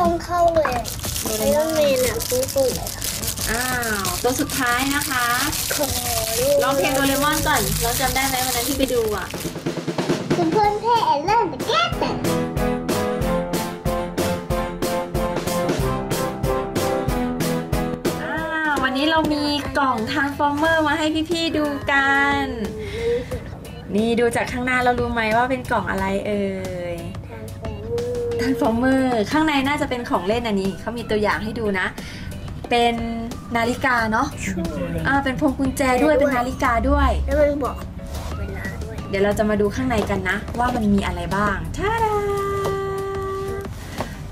ลองเข้าเลยโดไอเรรมออนนแมนอะซื้อปุ่นเลยค่ะอ้าว ตัวสุดท้ายนะคะ ขอร้องเพลงโดเรมอนก่อน เราจำได้ไหมวันนั้นที่ไปดูอะ คุณเพื่อนเพ่เริ่มไปแก้แต่ อ่า วันนี้เรามีกล่องทางฟอร์เมอร์มาให้พี่ๆดูกัน นี่ดูจากข้างหน้าเรารู้ไหมว่าเป็นกล่องอะไรเอ่ย ทางของมือทางฟอร์เมอร์ข้างในน่าจะเป็นของเล่นอันนี้เขามีตัวอย่างให้ดูนะ เป็นนาฬิกาเนาะช่วยอ่าเป็นพวงกุญแจด้วยเป็นนาฬิกาด้วย แล้วมันบอกเวลาด้วย เดี๋ยวเราจะมาดูข้างในกันนะ ว่ามันมีอะไรบ้างท่าดา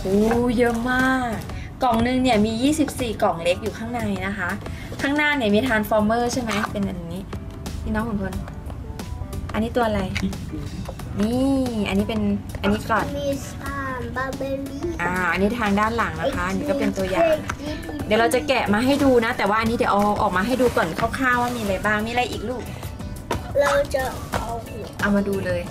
โอ้เยอะมาก กล่องนึงเนี่ยมี 24 กล่องเล็กอยู่ข้างในนะคะ ข้างหน้าเนี่ยมีทานฟอร์เมอร์ใช่ไหมเป็นอันนี้พี่น้องขุนพลอันนี้ตัวอะไร นี่ อันนี้เป็น อันนี้ก่อน มีสาม บาเบลลี่อ่าอันนี้ทางด้านหลังนะคะอันนี้ก็เป็นตัวอย่าง เดี๋ยวเราจะแกะมาให้ดูนะ แต่ว่าอันนี้เดี๋ยวเอาออกมาให้ดูก่อนคร่าวๆว่ามีอะไรบ้างมีอะไรอีกลูก เราจะเอาหัวเอามาดูเลย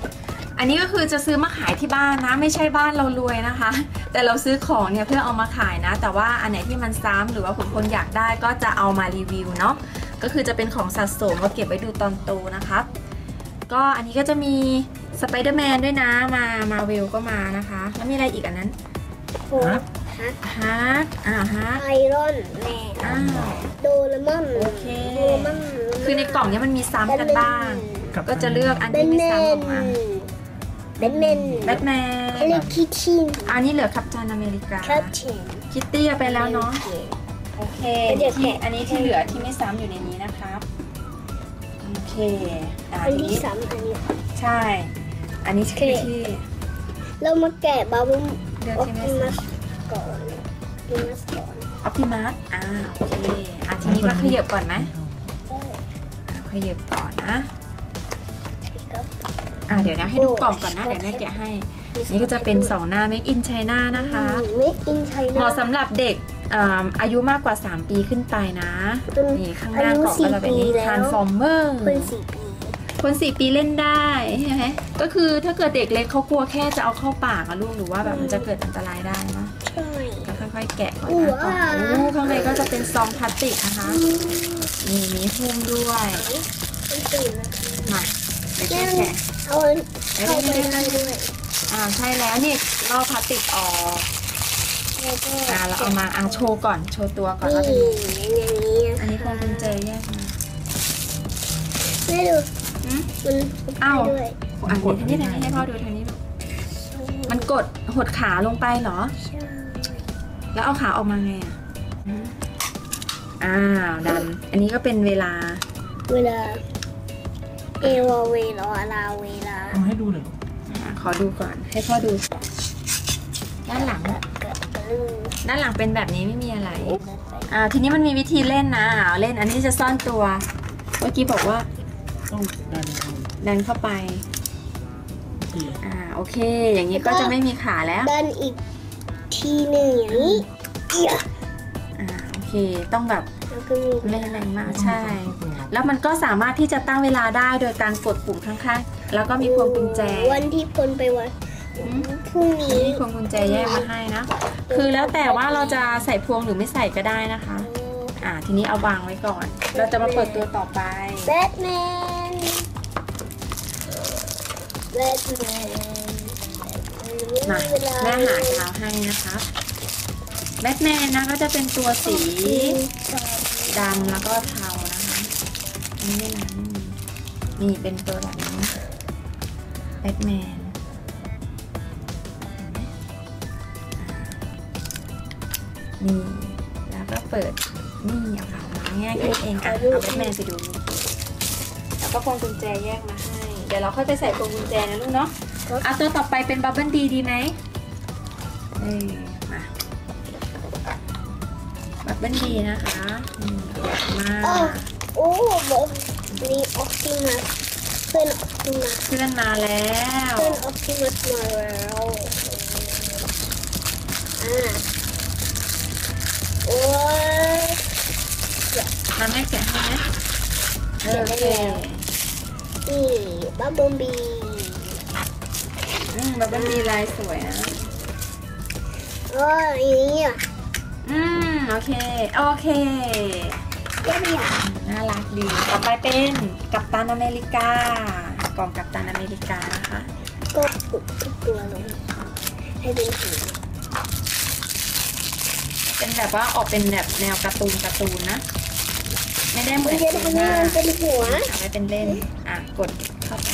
อันนี้ก็คือจะซื้อมาขายที่บ้านนะ ไม่ใช่บ้านเรารวยนะคะ แต่เราซื้อของเนี่ยเพื่อเอามาขายนะ แต่ว่าอันไหนที่มันซ้ำหรือว่าคนคนอยากได้ก็จะเอามารีวิวเนาะก็คือจะเป็นของสะสมมาเก็บไว้ดูตอนโตนะครับ ก็อันนี้ก็จะมีสไปเดอร์แมนด้วยนะมามาเวลก็มานะคะ แล้วมีอะไรอีกอันนั้นหัวฮะฮาร์ดอ่าฮาร์ดไอรอนแมนอ้าวโดเรมอนโอเคโดเรมอนคือในกล่องเนี้ยมันมีซ้ำกันบ้าง ก็จะเลือกอันแบที่ทไม่แมซ้ำอนอกมาแบทแมนแบทแมนเฮลโลคิทตี้อันนี้เหลือคัปตันอเมริกาครับเชนคิตตี้เอาไปแล้วเนาะโอเคเดี๋ยวที่แกะอันนี้ที่เหลือที่ไม่ซ้ำอยู่ในนี้นะครับโอเคอ่าอันทีที่นี้สามอันนี้ ใช่ อันนี้คือที่เรามาแกะบาบูเลือกออที่ปไม่ติมัซ้สก่อนออปติมัสก่อนำออปติมัสอ่าโอเคอะทีนี้ก็ขยับก่อนไหมอะขยับก่อนนะครับอ่าเดี๋ยวนะให้ดูกล่องก่อนนะเดี๋ยวแม่แกะให้ นี่ก็จะเป็นสองหน้า Make in China นะคะ เมคอินไชเหน่ามาะสำหรับเด็ก อ่าอายุมากกว่า 3 ปีขึ้นไปนะจนนี่ข้างหน้ากล่องก็จะเป็นนี้อายุสี่ปีแล้ว Transformer คนสี่ปี คนสี่ปีเล่นได้ใช่ไหมก็คือถ้าเกิดเด็กเล็กเขากลัวแค่จะเอาเข้าปากอะลูกหรือว่าแบบมันจะเกิดอันตรายได้นะใช่ก็ค่อยๆแกะก่อนอู้นะก่อนว้าโอ้ข้างในก็จะเป็นซองพลาสติกนะคะนี่มีหุ้มด้วยมันตื่นนะมาเดี๋ยวแกะแกะเอาเข้าไปได้ด้วยอ่าใช่แล้วนี่ลอกพลาสติกออกแล้วก็ อ่าเราเอามาอ่าโชว์ก่อนโชว์ตัวก่อนนี่ว่าเป็นอย่างนี้อันนี้พวงกุญแจแยกมาแม่ดูอืมมันอ้าวไปด้วยอันนี้ทางนี้ทางนี้ให้พ่อดูทางนี้ลูกมันกดหดขาลงไปเหรอใช่แล้วเอาขาออกมาไงอะอืมอ้าวดัน อันนี้ก็เป็นเวลา เวลา เอวาเวลาลาเวลาเอาให้ดูหน่อยลูกอะขอดูก่อน ให้พ่อดู ด้านหลัง เกิดกระลือด้านหลังเป็นแบบนี้ไม่มีอะไร อ่า ทีนี้มันมีวิธีเล่นนะอ่าเล่นอันนี้จะซ่อนตัว เมื่อกี้บอกว่าต้องดันดูดันเข้าไป ทีอ่า โอเค อย่างนี้ก็จะไม่มีขาแล้วดันอีกทีหนึ่งอย่างนี้เอี๊ยะอ่า โอเค ต้องแบบแล้วก็มีไม่แรงมาก ใช่ แล้วมันก็สามารถที่จะตั้งเวลาได้โดยการกดปุ่มข้างๆ แล้วก็มีพวงกุญแจ วันที่พลไปวันอืม พรุ่งนี้มีพวงกุญแจแยกมาให้นะ คือแล้วแต่ว่าเราจะใส่พวงหรือไม่ใส่ก็ได้นะคะ อ่า ทีนี้เอาวางไว้ก่อน เราจะมาเปิดตัวต่อไป แบทแมน แบทแมนมาแม่หากาวให้นะคะแบทแมนนะก็จะเป็นตัวสีดำแล้วก็เทานะคะอันนี้นะนี่เป็นตัวแบบนี้แบทแมน นี่แล้วก็เปิดนี่เอาขาวมาง่ายแค่นี้เองอะเอาแบทแมนไปดู แล้วก็พวงกุญแจแยกมาให้ เดี๋ยวเราค่อยไปใส่พวงกุญแจนะลูกเนาะเอาตัวต่อไปเป็นบับเบิลดีดีไหมเออมาบับเบิลดีนะคะอืมมาโอ้โอ้บอกนี่ออปติมัสเพื่อนออปติมัสเพื่อนมาแล้วเพื่อนออปติมัสมาแล้วอ่า โอ้ยมาแม่แกะให้ไหมเออโอเคนี่บับบิ้ลบีอืมบับบิลดีลายสวยนะเอออย่างนี้อะอืมโอเค โอเคเรียบร้อยน่ารักดี ต่อไปเป็นกัปตันอเมริกากล่องกัปตันอเมริกานะคะก็ปุกทุกตัวลงให้เป็นสี เป็นแบบว่าออกเป็นแบบแนวการ์ตูนการ์ตูนนะ ไม่ได้เหมืมัอนนจะทำให้มันเป็นหัวเอาไว้เป็นเล่น อะกดเข้าไป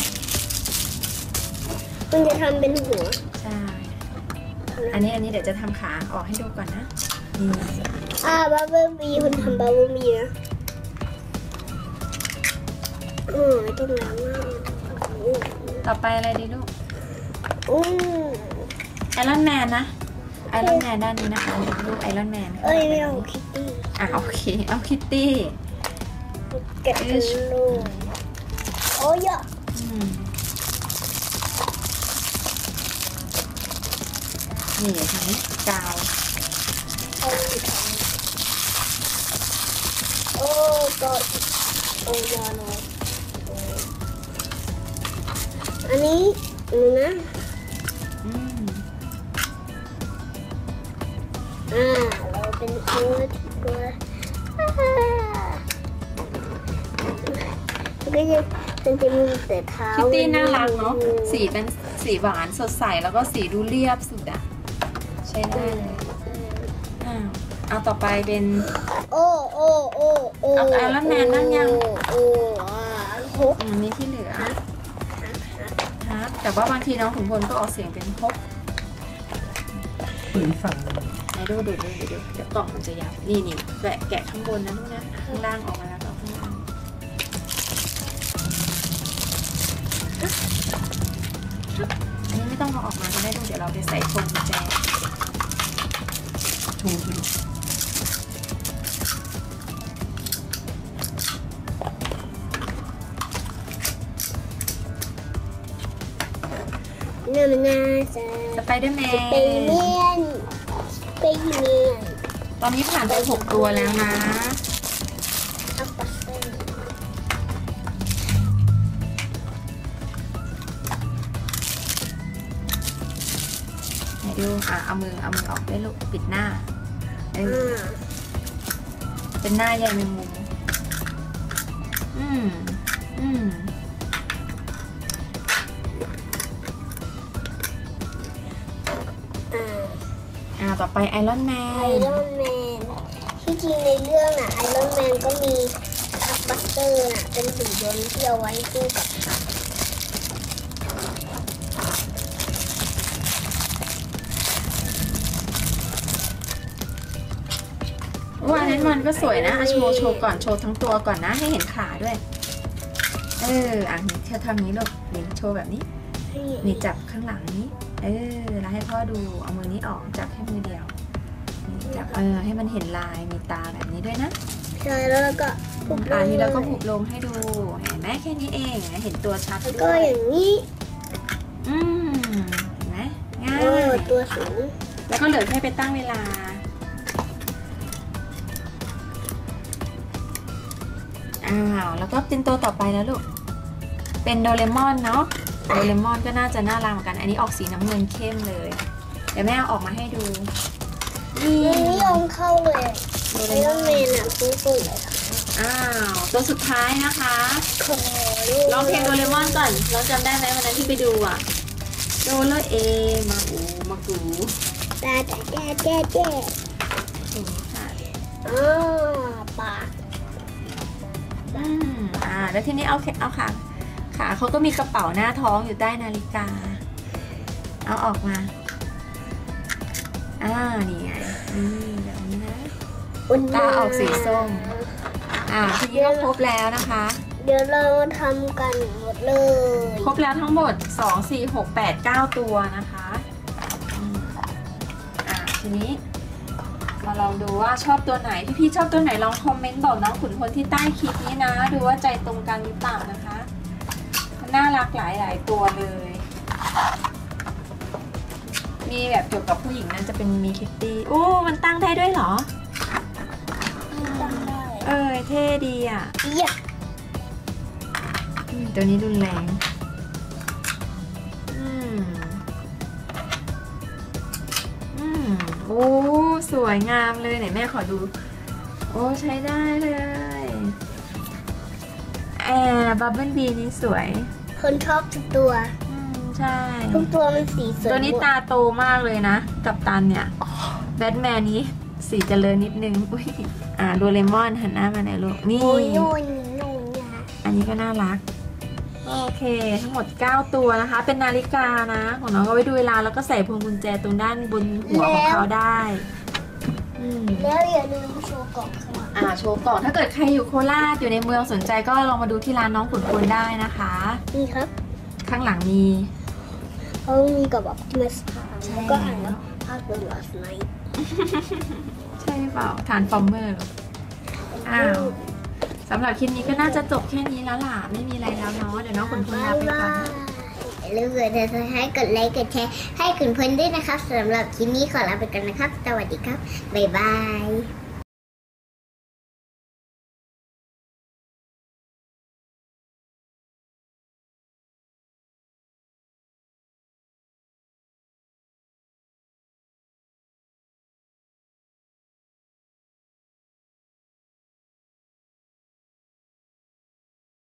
มันจะทำเป็นหัว ใช่ อันนี้อันนี้เดี๋ยวจะทำขาออกให้ดูก่อนนะนี่อ่าบับเบิ้ลบีคนทำบับเบิ้ลบีนะอือตรงนั้นอะต่อไปอะไรดีลูกอือไอรอนแมนนะ ไอรอนแมนด้านนี้นะคะรูปไอรอนแมนเอ้ยไม่เอาคิตตี้อะโอเคเอาคิตตี้แกะเป็นลูกโอ้ยอะอืมนี่ทางนี้กาวเอาอีกอันโอ้ก็โอ้ยาโนอันนี้หนูนะ อ่าเราเป็นตัวตัวอ่าก็จะมันจะมีแต่เท้าคิตตี้น่ารักเนาะสีเป็นสีหวานสดใสแล้วก็สีดูเรียบสุดอะใช้ได้เลยอ้าวเอาต่อไปเป็นโอ้โอ้โอ้โอ้เอา Iron Man นั่งยังโอ้อ่าหกอันนี้ที่เหลือฮะแต่ว่าบางทีน้องขุนพลก็ออกเสียงเป็นพบหรือฝั่ง ดูดูดูดูเดี๋ยวกล่องมันจะยับนี่นี่แกะแกะข้างบนนะลูกนะข้างล่างออกมาแล้วก็อาข้างล่างอันนี้ไม่ต้องเอาออกมาก็ได้ลูกเดี๋ยวเราไปใส่พวงกุญแจชูสิเนี่ยมันาจะสไปเดอร์แมเป็นเมียน เป็นเมียนตอนนี้ผ่านไปหกตัวแล้วนะอัปเปอร์เซ็นไหนดูอะเอามือเอามือออกได้ลูกปิดหน้าเอออ่าเป็นหน้าใยแมงมุมอืมอืม ต่อไปไอรอนแมไอนรอนแมนที่จริงในเรื่องน่ะไอรอนแมนก็มีอัปเปอร์เตอร์น่ะเป็นหุ่นยนต์ที่เอาไว้คู่กับว่าอันนั้นมันก็สวยนะอะโชว์โชว์ก่อนโชว์ทั้งตัวก่อนนะให้เห็นขาด้วย เอออะนี่เธอทำนี้ลูกนี่โชว์แบบนี้ นี่จับข้างหลังนี้ เออ แล้วให้พ่อดู เอามือนี้ออก จับแค่มือเดียวนี่จับเออ ให้มันเห็นลาย มีตาแบบนี้ด้วยนะ ใช่แล้วก็ปุบลอ่างนี้เราก็เลยผูกลงให้ดู เห็นไหมแค่นี้เอง เห็นตัวชัดแล้วด้ก็วยอย่างนี้ อืมเห็นไหมง่าเออยตัวสูง แล้วก็เหลือแค่ไปตั้งเวลาอ้าว แล้วก็เป็นตัวต่อไปแล้วลูก เป็นโดเรมอนเนาะ โดเรมอนก็น่าจะน่ารักเหมือนกัน อันนี้ออกสีน้ำเงินเข้มเลย เดี๋ยวแม่เอาออกมาให้ดูนี่มันไม่ยอมเข้าเลยโดเรไอรมออนนแมนอะซื้อตัวไหนคะอ้าวตัวสุดท้ายนะคะขอดูร้องเพลงโดเรมอนก่อนเราจำได้ไหมวันนั้นที่ไปดูอะโดโรเอมาอูมากูตาแต่แจ๊แจ๊แจ๊ถูกค่ะอ๋อปากอืมอ่าแล้วทีนี้เอาแขเอาขา ขาเขาก็มีกระเป๋าหน้าท้องอยู่ใต้นาฬิกา เอาออกมา อ่า นี่ไง นี่แบบนี้นะตาออกสีส้ม อ่าทีนี้ก็ครบแล้วนะคะ เดี๋ยวเราทำกันหมดเลย ครบแล้วทั้งหมด 2 4 6 8 9 ตัวนะคะอืมอ่า ทีนี้มาลองดูว่าชอบตัวไหน พี่ๆชอบตัวไหนลองคอมเมนต์บอกน้องขุนพลที่ใต้คลิปนี้นะ ดูว่าใจตรงกันหรือเปล่านะคะมั นน่ารักหลายหลายๆตัวเลย มีแบบเกี่ยวกับผู้หญิงนั่นจะเป็นมีคิตตี้โอ้มันตั้งได้ด้วยเหรอจำได้เออเท่ดีอะเยี่ยอืมตัวนี้รุนแรงอืมอืมโอ้โอ้สวยงามเลยไหนแม่ขอดู โอ้ใช้ได้เลยแอร์บับเบิลบีนี่สวย คนชอบทุกตัว อืมใช่ ทุกตัวมันสีสวยตัวนี้หมดตาโตมากเลยนะ กับตันเนี่ยแบทแมนนี้สีเจริญนิดนึงอุ้ยอ่าโดเรมอนหันหน้ามาหน่อยลูกนี่ โอ้ยนู่นนู่นเนี่ยอันนี้ก็น่ารัก โอเค ทั้งหมด 9 ตัวนะคะ เป็นนาฬิกานะ ของน้องก็ไว้ดูเวลาแล้วก็ใส่พวงกุญแจตรงด้านบนหัวของเขาได้ อืม แล้วอย่าลืมโชว์กล่องข้างหลัง อ่าโชว์กล่องถ้าเกิดใครอยู่โคราชอยู่ในเมืองสนใจก็ลองมาดูที่ร้านน้องขุนพลได้นะคะ นี่ครับข้างหลังมีเขามีกับแบบเมสพาใช่แล้วก็อ่านว่าภาพเป็น last night ใช่หรือเปล่าทานฟอร์เมอร์อ้าวสำหรับคลิปนี้ก็น่าจะจบแค่นี้แล้วล่ะ ไม่มีอะไรแล้วเนาะเดี๋ยวน้องขุนพลลาไปก่อนอย่าลืมกดติดตามให้กดไลค์กดแชร์ให้คุณเพื่อนด้วยนะครับสำหรับคลิปนี้ขอลาไปก่อนนะครับ สวัสดีครับ บ๊ายบาย